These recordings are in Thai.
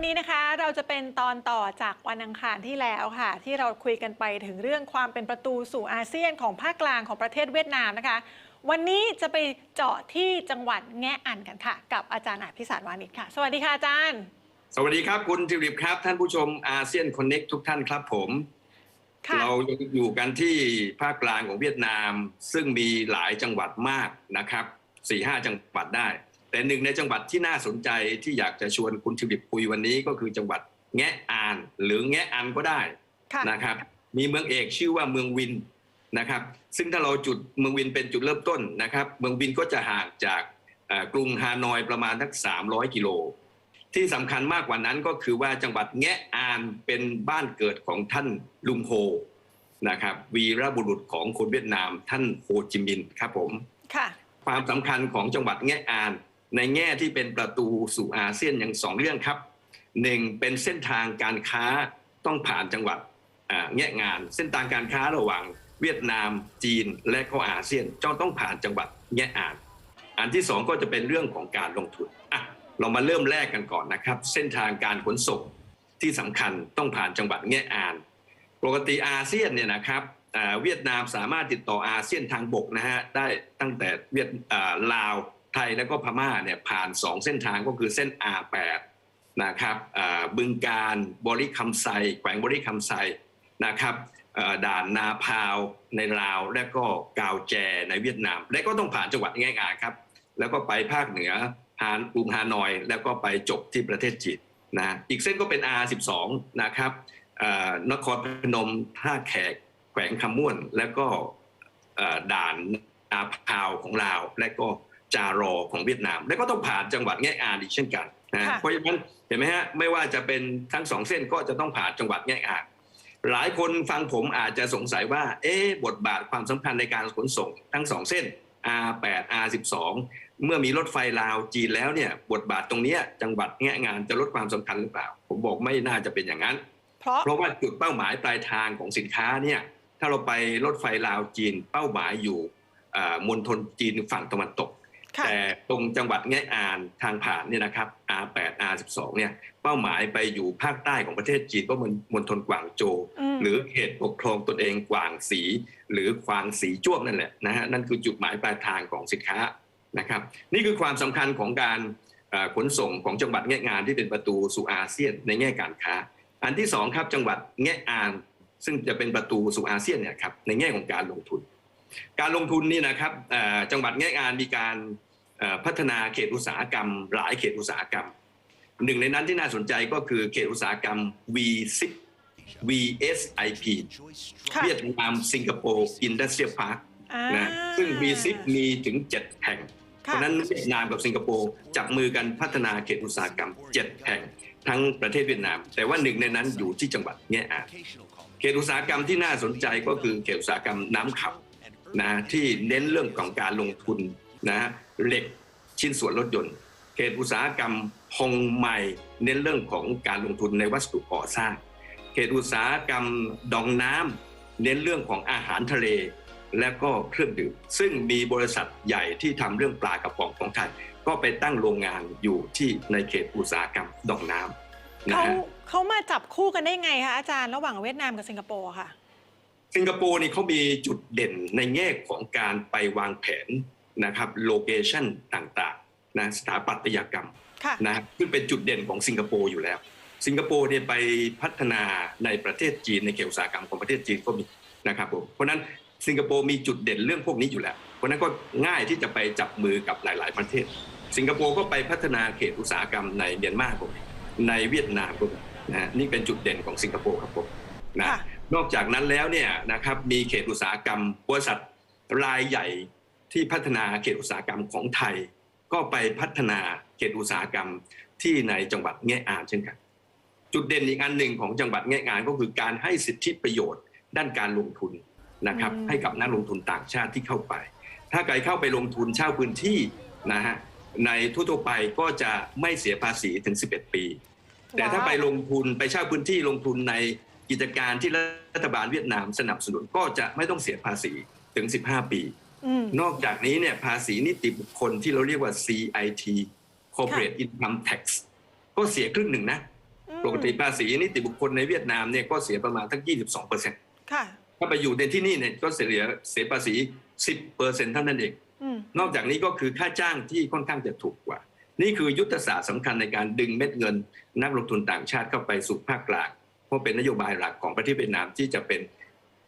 วันนี้นะคะเราจะเป็นตอนต่อจากวันอังคารที่แล้วค่ะ ที่เราคุยกันไปถึงเรื่องความเป็นประตูสู่อาเซียนของภาคกลางของประเทศเวียดนามนะคะ วันนี้จะไปเจาะที่จังหวัดแงะอันกันค่ะ กับอาจารย์อาภิสารวานิชค่ะ สวัสดีค่ะอาจารย์ สวัสดีครับคุณทิวลิปครับ ท่านผู้ชมอาเซียนคอนเน็กทุกท่านครับผมค่ะเรายังอยู่กันที่ภาคกลางของเวียดนาม ซึ่งมีหลายจังหวัดมากนะครับสี่ห้าจังหวัดได้ แต่หนึ่งในจังหวัดที่น่าสนใจที่อยากจะชวนคุณทิวลิปคุยวันนี้ก็คือจังหวัดแงะอาน หรือแงะอันก็ได้ค่ะนะครับ มีเมืองเอกชื่อว่าเมืองวินนะครับ ซึ่งถ้าเราจุดเมืองวินเป็นจุดเริ่มต้นนะครับ เมืองวินก็จะห่างจากเอ่อกรุงฮานอยประมาณทัก 300 กิโล ที่สำคัญมากกว่านั้นก็คือว่าจังหวัดแงะอานเป็นบ้านเกิดของท่านลุงโฮนะครับ วีรบุรุษของคนเวียดนามท่านโฮจิมินห์ครับผมค่ะความสำคัญของจังหวัดแงะอาน ในแง่ที่เป็นประตูสู่อาเซียนอย่างสองเรื่องครับหนึ่งเป็นเส้นทางการค้าต้องผ่านจังหวัดแงะงาน เส้นทางการค้าระหว่างเวียดนาม จีนและก็อาเซียนจ้องต้องผ่านจังหวัดแงะอาน อันที่สองก็จะเป็นเรื่องของการลงทุนอะเรามาเริ่มแรกกันก่อนนะครับ เส้นทางการขนส่งที่สำคัญต้องผ่านจังหวัดแงะอาน ปกติอาเซียนเนี่ยนะครับเวียดนามสามารถติดต่ออาเซียนทางบกนะฮะได้ตั้งแต่เวียดลาว ทยแล้วก็พม่าเนี่ยผ่าน 2 เส้นทางก็คือเส้น R8 นะครับบึงการบริคำไซแขวงบริคำไซนะครับด่านนาพาวในลาว และก็กาวแจในเวียดนาม และก็ต้องผ่านจังหวัดแง่งาครับ แล้วก็ไปภาคเหนือฮานกรุงฮานอย แล้วก็ไปจบที่ประเทศจีนนะอีกเส้นก็เป็น R12 นะครับนครพนมท่าแขกแขวงคำม่วน แล้วก็ด่านนาพาวของลาว และก็ จารอของเวียดนาม แล้วก็ต้องผ่านจังหวัดแง่อานอีกเช่นกันนะค่ะเพราะฉะนั้นเห็นไหมฮะไม่ว่าจะเป็นทั้งสองเส้นก็จะต้องผ่านจังหวัดแง่อานหลายคนฟังผมอาจจะสงสัยว่า เอ๊ะบทบาทความสำคัญในการขนส่งทั้งสองเส้น R8 R12 เมื่อมีรถไฟลาวจีนแล้วเนี่ยบทบาทตรงเนี้ยจังหวัดแง่งานจะลดความสำคัญหรือเปล่า ผมบอกไม่น่าจะเป็นอย่างนั้น เพราะเพราะว่าจุดเป้าหมายปลายทางของสินค้าเนี่ยถ้าเราไปรถไฟลาวจีนเป้าหมายอยู่อ่ามณฑลจีนฝั่งตะวันตกค่ะ แต่ตรงจังหวัดแง่อานทางผ่านเนี่ยนะครับ R8 R12 เนี่ยเป้าหมายไปอยู่ภาคใต้ของประเทศจีนก็มณมณฑลกวางโจวอืมหรือเขตปกครองตนเองกวางสี หรือควางสีจ้วงนั่นแหละนะฮะนั่นคือจุดหมายปลายทางของสินค้านะครับ นี่คือความสำคัญของการเอ่อขนส่งของจังหวัดแง่งานที่เป็นประตูสู่อาเซียนในแง่การค้า อันที่สองครับจังหวัดแง่อานซึ่งจะเป็นประตูสู่อาเซียนเนี่ยครับในแง่ของการลงทุน การลงทุนนี่นะครับเอ่อจังหวัดแง่อานมีการเอ่อ พัฒนาเขตอุตสาหกรรม หลายเขตอุตสาหกรรม หนึ่งในนั้นที่น่าสนใจก็คือเขตอุตสาหกรรม V10 VSIP ค่ะเวียดนามสิงคโปร์อินดัสเทรียลพาร์คอ่านะซึ่ง V10 มีถึง 7 แห่ง เพค่ะราะฉะนั้นเวียดนามกับสิงคโปร์จับมือกันพัฒนาเขตอุตสาหกรรม 7 แห่ง ทั้งประเทศเวียดนาม แต่ว่าหนึ่งในนั้นอยู่ที่จังหวัดแง่อานเขตอุตสาหกรรมที่น่าสนใจก็คือเขตอุตสาหกรรมน้ำขับนะที่เน้นเรื่องของการลงทุน นะเหล็กชิ้นส่วนรถยนต์เขตอุตสาหกรรมฮงไมเน้นเรื่องของการลงทุนในวัสดุก่อสร้างเขตอุตสาหกรรมดองน้ำเน้นเรื่องของอาหารทะเล และก็เครื่องดื่มซึ่งมีบริษัทใหญ่ที่ทำเรื่องปลากระป๋องของไทยก็ไปตั้งโรงงานอยู่ที่ในเขตอุตสาหกรรมดองน้ำนะเขาฮะเขามาจับคู่กันได้ไงคะอาจารย์ระหว่างเวียดนามกับสิงคโปร์ค่ะ สิงคโปร์นี่เขามีจุดเด่นในแง่ของการไปวางแผน นะครับโลเคชันต่างๆนะสถาปัตยกรรมค่ะนะซึ่งเป็นจุดเด่นของสิงคโปร์อยู่แล้ว สิงคโปร์เนี่ยไปพัฒนาในประเทศจีนในเขตอุตสาหกรรมของประเทศจีนก็มีนะครับผมเพราะฉะนั้นสิงคโปร์มีจุดเด่นเรื่องพวกนี้อยู่แล้ว เพราะฉะนั้นก็ง่ายที่จะไปจับมือกับหลาย ๆ ประเทศ สิงคโปร์ก็ไปพัฒนาเขตอุตสาหกรรมในเมียนมาก็มีในเวียดนามก็มีนะฮะนี่เป็นจุดเด่นของสิงคโปร์ครับผมนะค่ะนอกจากนั้นแล้วเนี่ยนะครับมีเขตอุตสาหกรรมบริษัทรายใหญ่ ที่พัฒนาเขตอุตสาหกรรมของไทย ก็ไปพัฒนาเขตอุตสาหกรรมที่ในจังหวัดแง่อานเช่นกัน จุดเด่นอีกอันหนึ่งของจังหวัดแง่อานก็คือการให้สิทธิประโยชน์ ด้านการลงทุนนะครับอืมให้กับนักลงทุนต่างชาติที่เข้าไป ถ้าใครเข้าไปลงทุนเช่าพื้นที่นะฮะในทั่วๆไปก็จะไม่เสียภาษีถึง 11 ปี แต่ถ้าไปลงทุนไปเช่าพื้นที่ลงทุนในกิจการที่รัฐบาลเวียดนามสนับสนุนก็จะไม่ต้องเสียภาษีถึง 15 ปีอืม นอกจากนี้เนี่ยภาษีนิติบุคคลที่เราเรียกว่า CIT Corporate Income Tax ก็เสียครึ่งหนึ่งนะมปกติภาษีนิติบุคคลในเวียดนามเนี่ยก็เสียประมาณทั้ง 22เปอร์เซ็นต์ค่ะถ้าไปอยู่ในที่นี่เนี่ยก็เสียเสียภาษี 10เปอร์เซ็นต์เท่านั้นเองอืมนอกจากนี้ก็คือค่าจ้างที่ค่อนข้างจะถูกกว่า นี่คือยุทธศาสตร์สำคัญในการดึงเม็ดเงิน นักลงทุนต่างชาติเข้าไปสู่ภาคกลาง เพราะเป็นนโยบายหลักของประเทศเวียดนามที่จะเป็น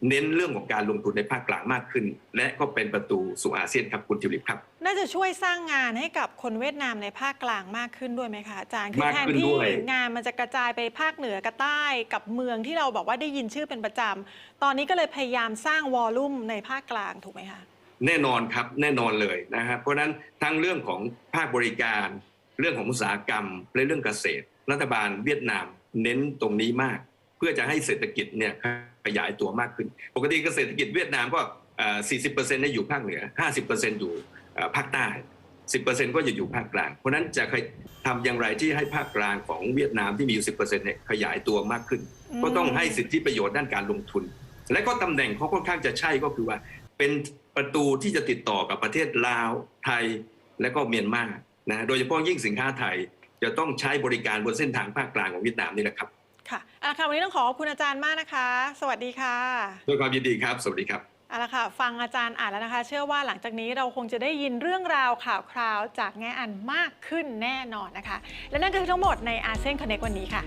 เน้นเรื่องของการลงทุนในภาคกลางมากขึ้น และก็เป็นประตูสู่อาเซียนครับคุณทิวลิปครับ น่าจะช่วยสร้างงานให้กับคนเวียดนามในภาคกลางมากขึ้นด้วยไหมคะอาจารย์คือมากแทนขึ้นที่ด้วยงานมันจะกระจายไปภาคเหนือกับใต้กับเมืองที่เราบอกว่าได้ยินชื่อเป็นประจำตอนนี้ก็เลยพยายามสร้างวอลลุ่มในภาคกลางถูกไหมคะแน่นอนครับแน่นอนเลยนะครับเพราะฉะนั้นทั้งเรื่องของภาคบริการ เรื่องของอุตสาหกรรมและเรื่องเกษตร รัฐบาลเวียดนามเน้นตรงนี้มาก เพื่อจะให้เศรษฐกิจเนี่ย ขยายตัวมากขึ้น ปกติเกษตรกิจเวียดนามก็เอ่อ40%เนี่ยอยู่ภาคเหนือ 50%อยู่เอ่อภาคใต้ 10%ก็จะอยู่ภาคกลาง เพราะฉะนั้นจะทำอย่างไรที่ให้ภาคกลางของเวียดนามที่มีอยู่ 10%เนี่ยขยายตัวมากขึ้นอืมก็ต้องให้สิทธิประโยชน์ด้านการลงทุน และก็ตำแหน่งเขาค่อนข้างจะใช่ก็คือว่า เป็นประตูที่จะติดต่อกับประเทศลาวไทยและก็เมียนมานะโดยเฉพาะยิ่งสินค้าไทยจะต้องใช้บริการบนเส้นทางภาคกลางของเวียดนามนี่แหละครับ ค่ะเอาละค่ะวันนี้ต้องขอขอบคุณอาจารย์มากนะคะ สวัสดีค่ะด้วยความยินดีครับ สวัสดีครับเอาละค่ะ ฟังอาจารย์อ่านแล้วนะคะ เชื่อว่าหลังจากนี้เราคงจะได้ยินเรื่องราวข่าวคราวจากแง่อันมากขึ้นแน่นอนนะคะ และนั่นก็คือทั้งหมดในอาเซียนคอนเน c t วันนี้ค่ะ